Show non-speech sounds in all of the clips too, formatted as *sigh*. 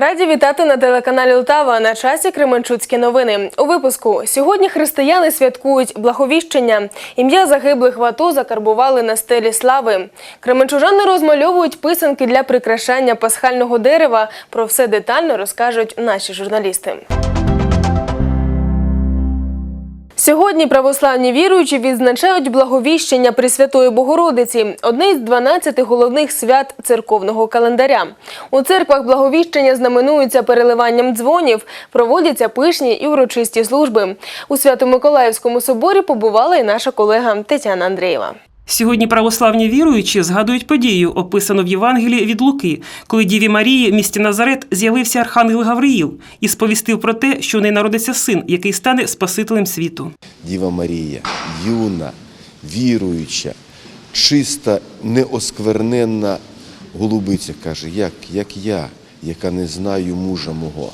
Раді вітати на телеканалі Лтава на часі Кременчуцькі новини. У випуску сьогодні християни святкують благовіщення. Ім'я загиблих в АТО закарбували на стелі слави. Кременчужани розмальовують писанки для прикрашання пасхального дерева. Про все детально розкажуть наші журналісти. Сьогодні православні віруючі відзначають благовіщення Пресвятої Богородиці, одне із 12 головних свят церковного календаря. У церквах благовіщення знаменуються переливанням дзвонів, проводяться пишні і урочисті служби. У Свято-Миколаївському соборі побувала і наша колега Тетяна Андрієва. Сьогодні православні віруючі згадують подію, описану в Євангелії від Луки, коли Діві Марії в місті Назарет з'явився архангел Гавриїл і сповістив про те, що в неї народиться син, який стане Спасителем світу. Діва Марія, юна, віруюча, чиста, неоскверненна голубиця каже, як, як я, яка не знаю мужа мого,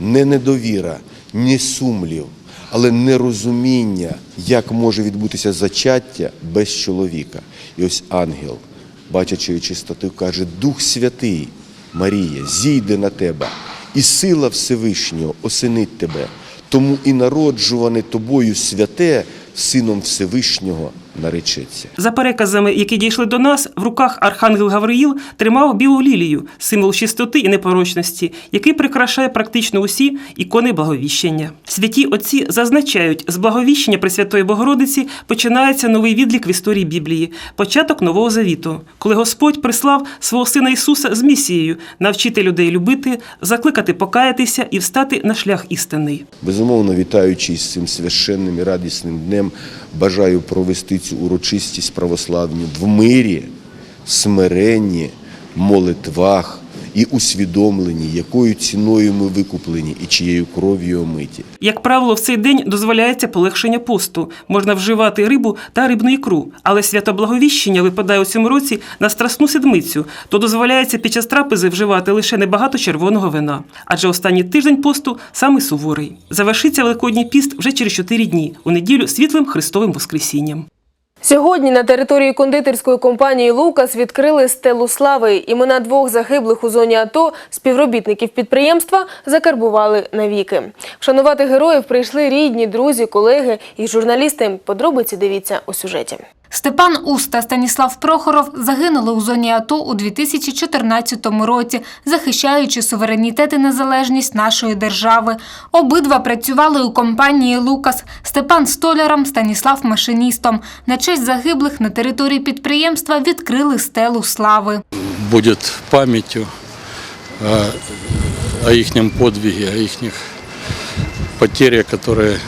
не недовіра, не сумлів, але нерозуміння, як може відбутися зачаття без чоловіка. І ось ангел, бачачи чистоту, каже: Дух Святий, Марія, зійде на тебе, і сила Всевишнього осенить тебе. Тому і народжуване тобою святе Сином Всевишнього наречеться. За переказами, які дійшли до нас, в руках архангел Гавриїл тримав білу лілію, символ чистоти і непорочності, який прикрашає практично усі ікони благовіщення. Святі отці зазначають, з благовіщення Пресвятої Богородиці починається новий відлік в історії Біблії, початок нового завіту, коли Господь прислав свого сина Ісуса з місією навчити людей любити, закликати покаятися і встати на шлях істинний. Безумовно, вітаючись з цим священним і радісним днем, бажаю провести цю урочистість православню в мирі, смиренні, молитвах і усвідомленні, якою ціною ми викуплені і чиєю кров'ю омиті. Як правило, в цей день дозволяється полегшення посту. Можна вживати рибу та рибну ікру, але свято Благовіщення випадає у цьому році на страсну седмицю, то дозволяється під час трапези вживати лише небагато червоного вина. Адже останній тиждень посту самий суворий. Завершиться Великодній піст вже через 4 дні, у неділю світлим Христовим Воскресінням. Сьогодні на території кондитерської компанії Лукас відкрили стелу слави. Імена двох загиблих у зоні АТО співробітників підприємства закарбували навіки. Вшанувати героїв прийшли рідні, друзі, колеги і журналісти. Подробиці дивіться у сюжеті. Степан Ус та Станіслав Прохоров загинули у зоні АТО у 2014 році, захищаючи суверенітет і незалежність нашої держави. Обидва працювали у компанії Лукас. Степан столяром, Станіслав машиністом. На честь загиблих на території підприємства відкрили стелу слави. будет памятью о, их подвиге, о их потере, которая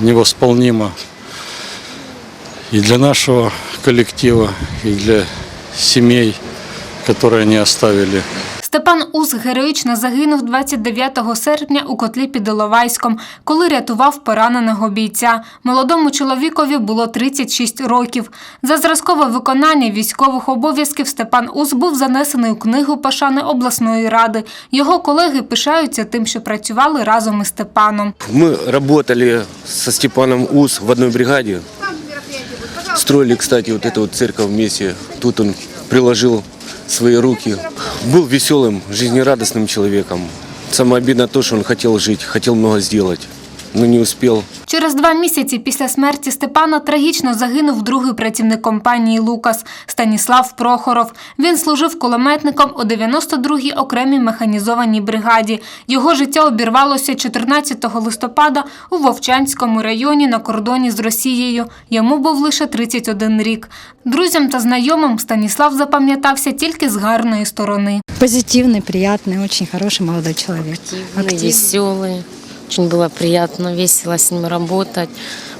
невосполнима и для нашего коллектива, и для семей, которые они оставили. Степан Ус героїчно загинув 29 серпня у котлі під Іловайськом, коли рятував пораненого бійця. Молодому чоловікові було 36 років. За зразкове виконання військових обов'язків Степан Ус був занесений у книгу пошани обласної ради. Його колеги пишаються тим, що працювали разом із Степаном. Мы работали со Степаном Ус в одной бригаде. Строили, кстати, вот эту вот церковь вместе. Тут он приложил свои руки. Был веселым, жизнерадостным человеком. Самое обидное то, что он хотел жить, хотел много сделать, но не успел. Через два місяці після смерті Степана трагічно загинув другий працівник компанії «Лукас» Станіслав Прохоров. Він служив кулеметником у 92-й окремій механізованій бригаді. Його життя обірвалося 14 листопада у Вовчанському районі на кордоні з Росією. Йому був лише 31 рік. Друзям та знайомим Станіслав запам'ятався тільки з гарної сторони. Позитивный, приятный, очень хороший молодой человек. активный, веселый. Очень было приятно, весело с ним работать,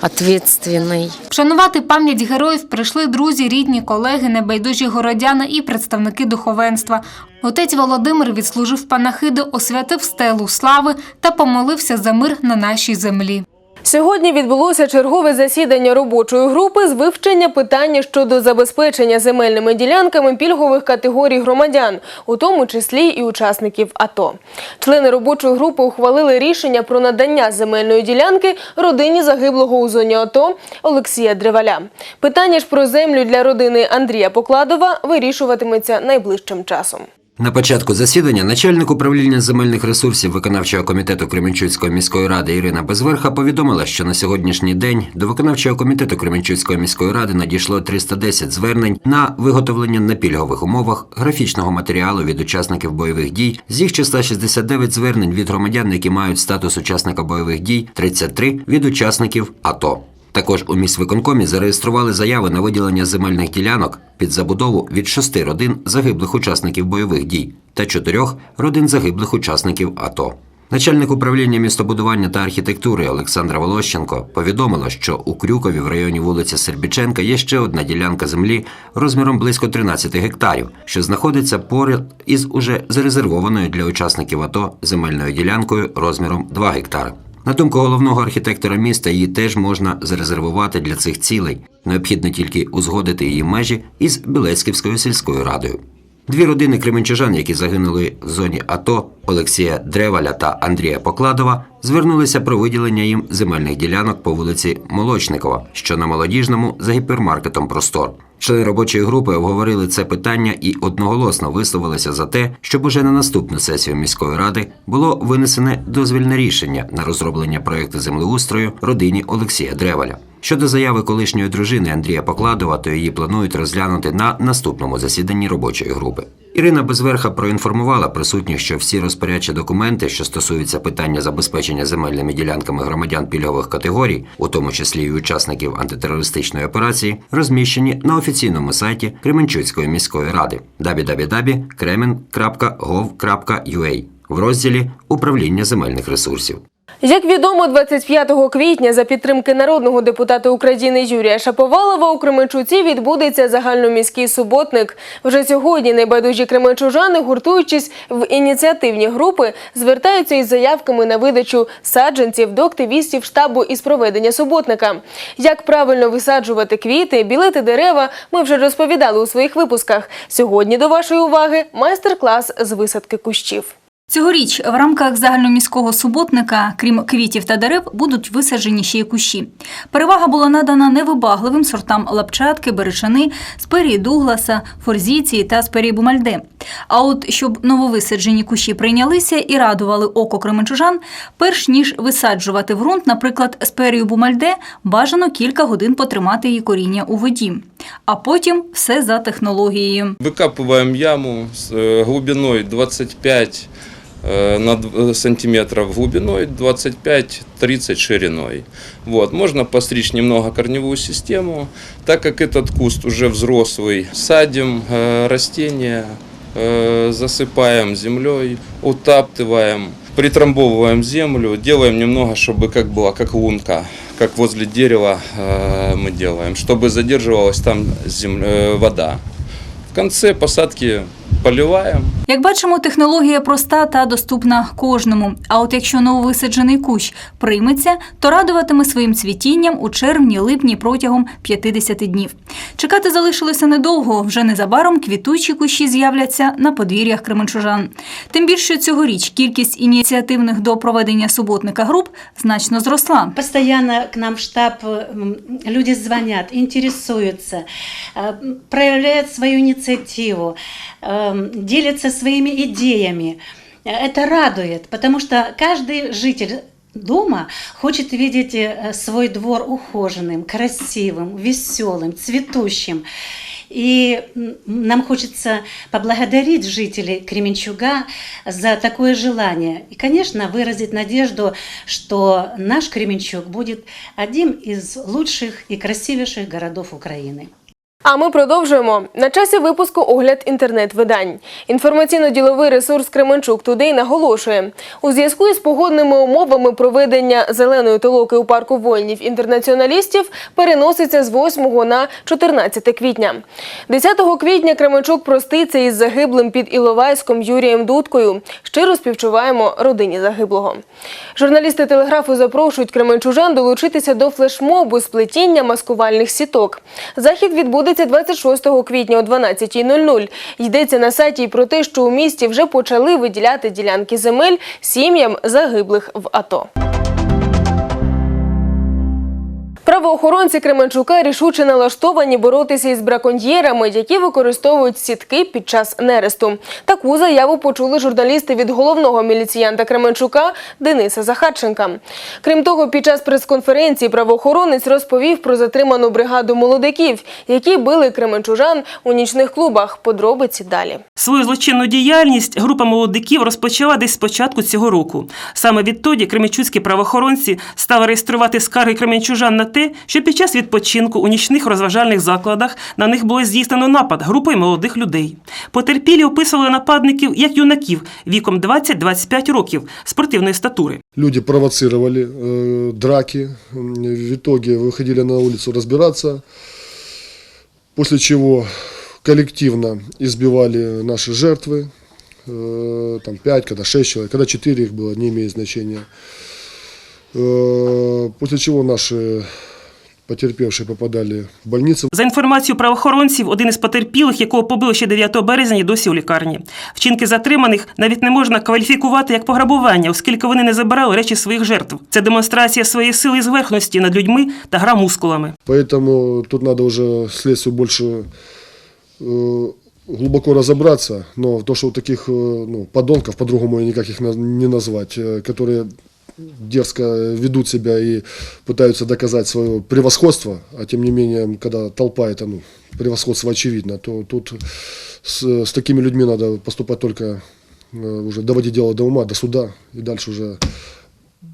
ответственный. Вшанувати пам'ять героїв прийшли друзі, рідні, колеги, небайдужі городяни і представники духовенства. Отець Володимир відслужив панахиду, освятив стелу слави та помолився за мир на нашій землі. Сьогодні відбулося чергове засідання робочої групи з вивчення питання щодо забезпечення земельними ділянками пільгових категорій громадян, у тому числі і учасників АТО. Члени робочої групи ухвалили рішення про надання земельної ділянки родині загиблого у зоні АТО Олексія Древаля. Питання ж про землю для родини Андрія Покладова вирішуватиметься найближчим часом. На початку засідання начальник управління земельних ресурсів виконавчого комітету Кременчуцької міської ради Ірина Безверха повідомила, що на сьогоднішній день до виконавчого комітету Кременчуцької міської ради надійшло 310 звернень на виготовлення на пільгових умовах графічного матеріалу від учасників бойових дій. З їх числа 69 звернень від громадян, які мають статус учасника бойових дій, 33 від учасників АТО. Також у міськвиконкомі зареєстрували заяви на виділення земельних ділянок під забудову від шести родин загиблих учасників бойових дій та чотирьох родин загиблих учасників АТО. Начальник управління містобудування та архітектури Олександра Волощенко повідомила, що у Крюкові в районі вулиці Сербіченка є ще одна ділянка землі розміром близько 13 гектарів, що знаходиться поряд із уже зарезервованою для учасників АТО земельною ділянкою розміром 2 гектари. На думку головного архітектора міста, її теж можна зарезервувати для цих цілей. Необхідно тільки узгодити її межі із Білецьківською сільською радою. Дві родини кременчужан, які загинули в зоні АТО Олексія Древаля та Андрія Покладова, звернулися про виділення їм земельних ділянок по вулиці Молочникова, що на молодіжному за гіпермаркетом Простор. Члени робочої групи обговорили це питання і одноголосно висловилися за те, щоб уже на наступну сесію міської ради було винесене дозвільне рішення на розроблення проєкту землеустрою родині Олексія Древаля. Щодо заяви колишньої дружини Андрія Покладова, то її планують розглянути на наступному засіданні робочої групи. Ірина Безверха проінформувала присутніх, що всі розпорядчі документи, що стосуються питання забезпечення земельними ділянками громадян пільгових категорій, у тому числі й учасників антитерористичної операції, розміщені на офіційному сайті Кременчуцької міської ради www.kremen.gov.ua в розділі Управління земельних ресурсів. Як відомо, 25 квітня за підтримки народного депутата України Юрія Шаповалова у Кременчуці відбудеться загальноміський суботник. Вже сьогодні небайдужі кременчужани, гуртуючись в ініціативні групи, звертаються із заявками на видачу саджанців до активістів штабу із проведення суботника. Як правильно висаджувати квіти, білити дерева, ми вже розповідали у своїх випусках. Сьогодні до вашої уваги майстер-клас з висадки кущів. Цьогоріч в рамках загальноміського суботника, крім квітів та дерев, будуть висаджені ще й кущі. Перевага була надана невибагливим сортам лапчатки, беречани, сперії Дугласа, форзіції та сперії Бумальде. А от щоб нововисаджені кущі прийнялися і радували око кременчужан, перш ніж висаджувати в ґрунт, наприклад, сперію Бумальде, бажано кілька годин потримати її коріння у воді. А потім все за технологією. Выкапываем яму с э, глубиной 25 э, на д- э, сантиметров глубиной, 25-30 шириной. Вот. Можно постричь немного корневую систему. Так как этот куст уже взрослый, садим э, растения, э, засыпаем землей, утаптываем, притрамбовываем землю, делаем немного, чтобы как было, как лунка, как возле дерева э, мы делаем, чтобы задерживалась там зем- э, вода. В конце посадки поливаем, Як бачимо, технологія проста та доступна кожному. А от якщо нововисаджений кущ прийметься, то радуватиме своїм цвітінням у червні-липні протягом 50 днів. Чекати залишилося недовго. Вже незабаром квітучі кущі з'являться на подвір'ях кременчужан. Тим більше цьогоріч кількість ініціативних до проведення суботника груп значно зросла. Постоянно к нам в штаб люди звонят, интересуются, э, проявляют свою инициативу, э, делятся своими идеями. Это радует, потому что каждый житель дома хочет видеть э, свой двор ухоженным, красивым, веселым, цветущим. И нам хочется поблагодарить жителей Кременчуга за такое желание. И, конечно, выразить надежду, что наш Кременчуг будет одним из лучших и красивейших городов Украины. А ми продовжуємо. На часі випуску огляд інтернет-видань. Інформаційно-діловий ресурс Кременчук Тудей наголошує, у зв'язку із погодними умовами проведення зеленої толоки у парку воїнів інтернаціоналістів переноситься з 8 на 14 квітня. 10 квітня Кременчук проститься із загиблим під Іловайськом Юрієм Дудкою. Щиро співчуваємо родині загиблого. Журналісти телеграфу запрошують кременчужан долучитися до флешмобу з плетіння маскувальних сіток. Захід відбудеться 26 квітня о 12.00. Йдеться на сайті про те, що у місті вже почали виділяти ділянки земель сім'ям загиблих в АТО. Правоохоронці Кременчука рішуче налаштовані боротися із браконьєрами, які використовують сітки під час нересту. Таку заяву почули журналісти від головного міліціянта Кременчука Дениса Захарченка. Крім того, під час прес-конференції правоохоронець розповів про затриману бригаду молодиків, які били кременчужан у нічних клубах. Подробиці далі. Свою злочинну діяльність група молодиків розпочала десь з початку цього року. Саме відтоді кременчуцькі правоохоронці стали реєструвати скарги кременчужан на те, що під час відпочинку у нічних розважальних закладах на них було здійснено напад групою молодих людей. Потерпілі описували нападників як юнаків віком 20-25 років спортивної статури. Люди провоцировали э, драки, М, в итоге выходили на улицу разбираться, после чего коллективно избивали наши жертвы, э, там 5, когда 6 человек, когда 4 их было, не имеет значения. Э, после чего наши потерпевшие попадали в больницу. За інформацією правоохоронців, один із потерпілих, якого побили ще 9 березня, і досі у лікарні. Вчинки затриманих навіть не можна кваліфікувати як пограбування, оскільки вони не забирали речі своїх жертв. Це демонстрація своєї сили і зверхності над людьми та гра мускулами. Поэтому тут надо уже следствию больше э, глубоко разобраться. Но то, что вот таких э, ну, подонков, по-другому никак их на- не назвать, э, которые дерзко ведут себя и пытаются доказать свое превосходство, а тем не менее, когда толпа это ну, превосходство очевидно, то тут с, с такими людьми надо поступать только э, уже доводить дело до ума, до суда и дальше уже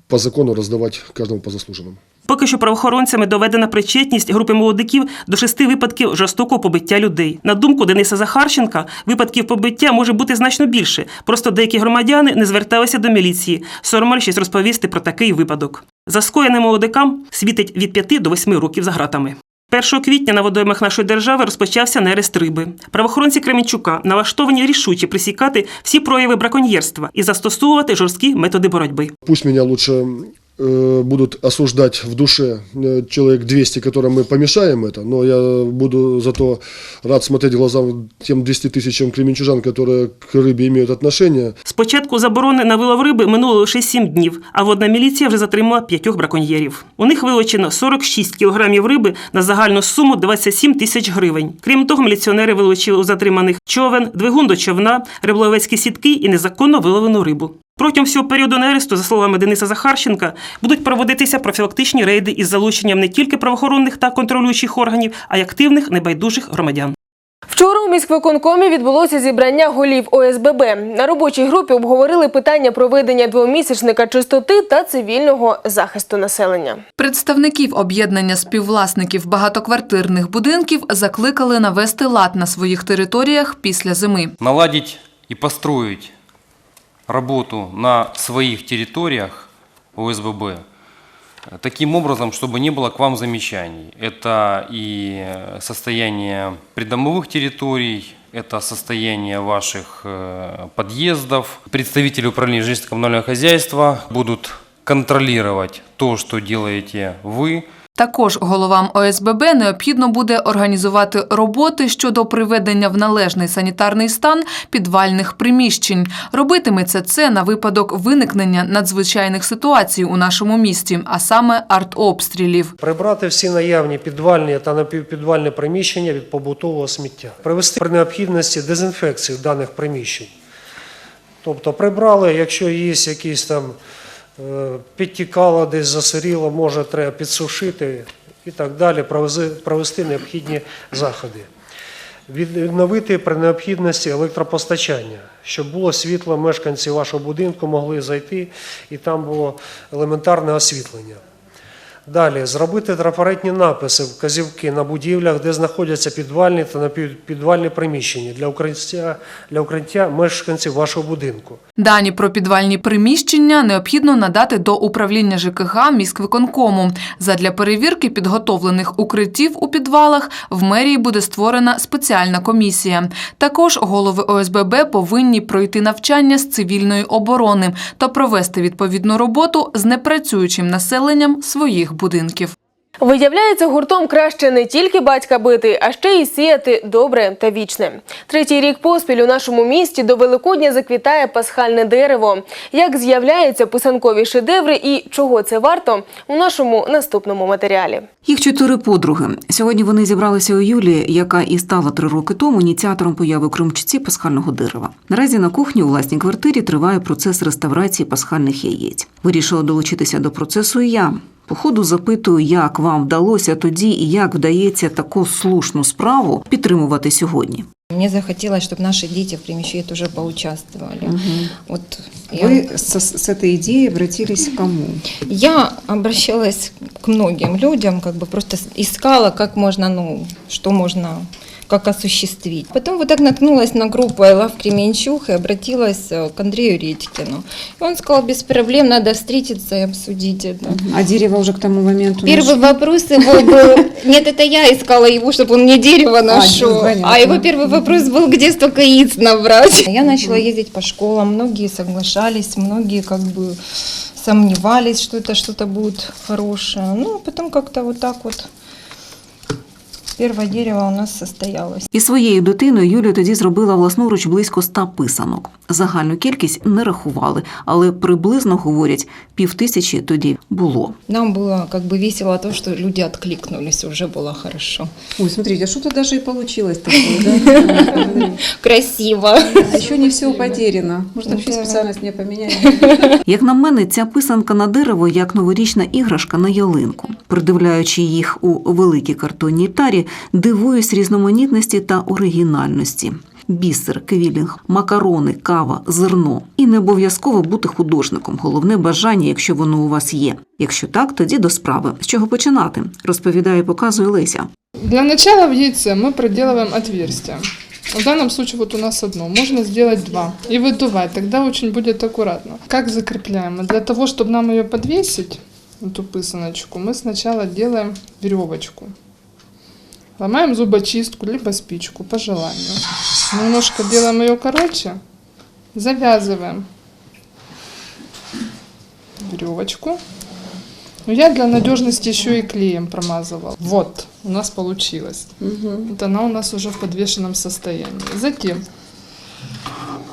по закону раздавать каждому по заслуженному. Поки що правоохоронцями доведена причетність групи молодиків до шести випадків жорстокого побиття людей. На думку Дениса Захарченка, випадків побиття може бути значно більше. Просто деякі громадяни не зверталися до міліції. Соромлячись розповісти про такий випадок. За скоєне молодикам світить від 5 до 8 років за гратами. 1 квітня на водоймах нашої держави розпочався нерест риби. Правоохоронці Кременчука налаштовані рішуче присікати всі прояви браконьєрства і застосовувати жорсткі методи боротьби. Пусть меня лучше будут осуждать в душе э, человек 200, которым мы помешаем это, но я буду зато рад смотреть в глаза тем 200 тысячам кременчужан, которые к рыбе имеют отношение. З початку заборони на вилов риби минуло лише 7 днів, а водна міліція вже затримала п'ятьох браконьєрів. У них вилучено 46 кілограмів риби на загальну суму 27 тисяч гривень. Крім того, міліціонери вилучили у затриманих човен, двигун до човна, риболовецькі сітки і незаконно виловлену рибу. Протягом всього періоду нересту, за словами Дениса Захарченка, будуть проводитися профілактичні рейди із залученням не тільки правоохоронних та контролюючих органів, а й активних небайдужих громадян. Вчора у міськвиконкомі відбулося зібрання голів ОСББ. На робочій групі обговорили питання проведення двомісячника чистоти та цивільного захисту населення. Представників об'єднання співвласників багатоквартирних будинків закликали навести лад на своїх територіях після зими. наладить и построить работу на своих территориях ОСББ таким образом, чтобы не было к вам замечаний. Это и состояние придомовых территорий, это состояние ваших э, подъездов. Представители управления жилищно-коммунального хозяйства будут контролировать то, что делаете вы, Також головам ОСББ необхідно буде організувати роботи щодо приведення в належний санітарний стан підвальних приміщень. Робитиметься це на випадок виникнення надзвичайних ситуацій у нашому місті, а саме артобстрілів. Прибрати всі наявні підвальні та напівпідвальні приміщення від побутового сміття. Провести при необхідності дезінфекцію даних приміщень. Тобто прибрали, якщо є якісь там підтікало, десь засиріло, може треба підсушити і так далі, провести необхідні заходи. Відновити при необхідності електропостачання, щоб було світло, мешканці вашого будинку могли зайти і там було елементарне освітлення. Далі зробити трафаретні написи, вказівки на будівлях, де знаходяться підвальні та напівпідвальні приміщення для укриття, для укриття мешканців вашого будинку. Дані про підвальні приміщення необхідно надати до управління ЖКГ міськвиконкому. Задля перевірки підготовлених укриттів у підвалах в мерії буде створена спеціальна комісія. Також голови ОСББ повинні пройти навчання з цивільної оборони та провести відповідну роботу з непрацюючим населенням своїх будинків. Виявляється, гуртом краще не тільки батька бити, а ще й сіяти добре та вічне. Третій рік поспіль у нашому місті до Великодня заквітає пасхальне дерево. Як з'являються писанкові шедеври і чого це варто у нашому наступному матеріалі. Їх чотири подруги. Сьогодні вони зібралися у Юлії, яка і стала три роки тому ініціатором появи у Кримчуці пасхального дерева. Наразі на кухні у власній квартирі триває процес реставрації пасхальних яєць. Вирішила долучитися до процесу і я. По ходу запитую, як вам вдалося тоді і як вдається таку слушну справу підтримувати сьогодні. Мне захотелось, чтобы наши дети в Примещуе тоже поучаствовали. Вот Вы с, с этой идеей обратились к кому? я обращалась к многим людям, как бы просто искала, как можно, ну, что можно как осуществить. Потом вот так наткнулась на группу I Love Кременчуг и обратилась э, к Андрею Редькину. И он сказал, без проблем, надо встретиться и обсудить это. А дерево уже к тому моменту Первый нашли? вопрос его был, *laughs* нет, это я искала его, чтобы он мне дерево нашел. понятно. А его первый вопрос был, где столько яиц набрать. Я начала ездить по школам, многие соглашались, многие как бы сомневались, что это что-то будет хорошее. Ну, а потом как-то вот так вот первое дерево у нас состоялось. І своєю дитиною Юлія тоді зробила власноруч близько ста писанок. Загальну кількість не рахували, але приблизно говорять, півтисячі тоді було. Нам было как бы весело то, что люди откликнулись, уже было хорошо. Ой, смотрите, а что-то даже и получилось такое, да? *laughs* Красиво. А еще не все потеряно. Может, вообще Да. специальность мне поменять? *laughs* Як на мене, ця писанка на дерево як новорічна іграшка на ялинку. Придивляючи їх у великій картонній тарі, дивуюсь різноманітності та оригінальності. Бісер, квілінг, макарони, кава, зерно. І не обов'язково бути художником. Головне бажання, якщо воно у вас є. Якщо так, тоді до справи. З чого починати? Розповідає і показує Леся. Для начала в яйце мы проделываем отверстие. В данном случае вот у нас одно, можно сделать два и выдувать, тогда очень будет аккуратно. Как закрепляем? Для того, чтобы нам ее подвесить, эту пысаночку, мы сначала делаем веревочку. Ломаем зубочистку, либо спичку, по желанию. Немножко делаем ее короче, завязываем веревочку. Но я для надежности еще и клеем промазывала. Вот, у нас получилось. Вот она у нас уже в подвешенном состоянии. Затем,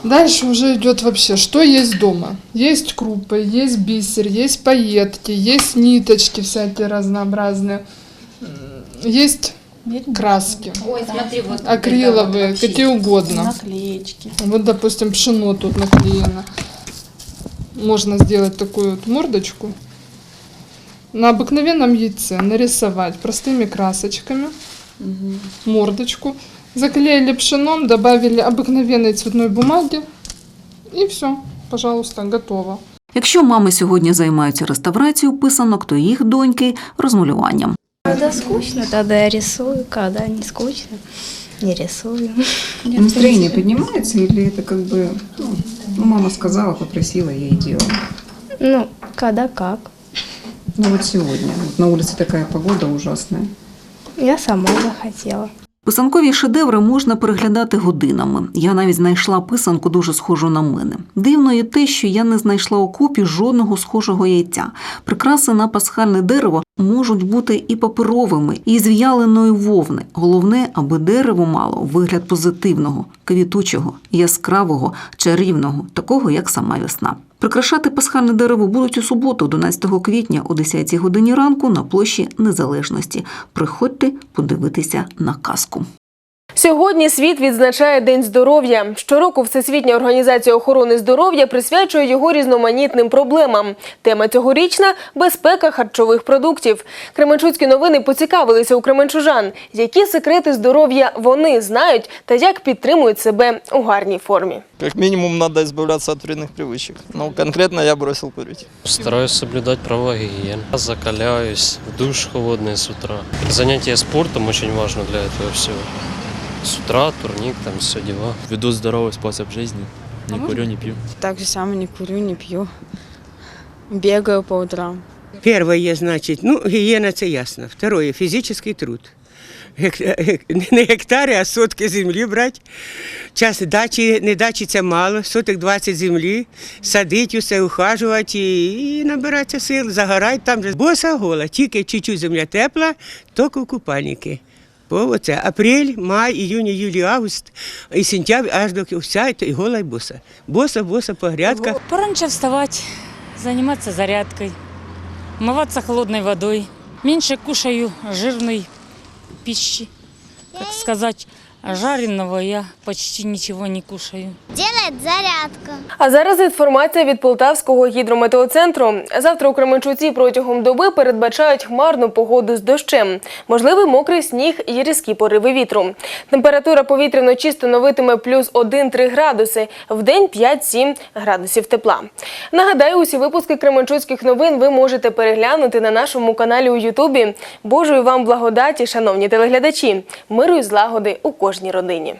дальше уже идет вообще, что есть дома. Есть крупы, есть бисер, есть пайетки, есть ниточки всякие разнообразные. Есть краски. Ой, смотри, вот Акриловые, какие угодно. Наклеечки. Вот, допустим, пшено тут наклеено. Можно сделать такую вот мордочку. На обыкновенном яйце нарисовать простыми красочками мордочку. Заклеили пшеном, добавили обыкновенной цветной бумаги. И все, пожалуйста, готово. Якщо мами сьогодні займаються реставрацією писанок, то їх доньки розмалюванням. Когда скучно, тогда я рисую, когда не скучно, не рисую. Настроение поднимается или это как бы, ну, ну, мама сказала, попросила, я и делала? Ну, когда как. Ну вот сегодня, вот на улице такая погода ужасная. Я сама захотела. Писанкові шедеври можна переглядати годинами. Я навіть знайшла писанку дуже схожу на мене. Дивно є те, що я не знайшла у купі жодного схожого яйця. Прикраси на пасхальне дерево можуть бути і паперовими, і з в'яленої вовни. Головне, аби дерево мало вигляд позитивного, квітучого, яскравого, чарівного, такого як сама весна. Прикрашати пасхальне дерево будуть у суботу, 11 квітня о 10 годині ранку на площі Незалежності. Приходьте подивитися на казку. Сьогодні світ відзначає День здоров'я. Щороку Всесвітня організація охорони здоров'я присвячує його різноманітним проблемам. Тема цьогорічна безпека харчових продуктів. Кременчуцькі новини поцікавилися у кременчужан, які секрети здоров'я вони знають та як підтримують себе у гарній формі. Как минимум надо избавляться от вредных привычек. Ну, конкретно я бросил курить. Стараюсь соблюдать права гигиены. Закаляюсь, в душ холодный с утра. Занятие спортом очень важно для этого всего. С утра турник, там все дела. Веду здоровый способ жизни. Не курю, не пью. Так же само не курю, не пью. Бегаю по утрам. Первое, значит, ну, гигиена, это ясно. Второе, физический труд. гек- *laughs* не гектари, а сотки землі брати. Час дачі, не дачі це мало, соток 20 землі, садити усе, ухажувати і, набиратися сил, загорати там же. Боса гола, тільки чуть-чуть земля тепла, в купальники. Оце апрель, май, іюнь, юлі, август і сентябрь аж до вся і гола і боса. Боса, боса по грядках. Пораньше вставати, займатися зарядкою, умываться холодною водою. Менше кушаю жирної пищі, так сказать, жареного я почти ничего не кушаю. Делает зарядку. А зараз інформація від Полтавського гідрометеоцентру. Завтра у Кременчуці протягом доби передбачають хмарну погоду з дощем. Можливий мокрий сніг і різкі пориви вітру. Температура повітря вночі становитиме плюс 1-3 градуси, в день 5-7 градусів тепла. Нагадаю, усі випуски Кременчуцьких новин ви можете переглянути на нашому каналі у Ютубі. Божої вам благодаті, шановні телеглядачі, миру і злагоди у кожній родині.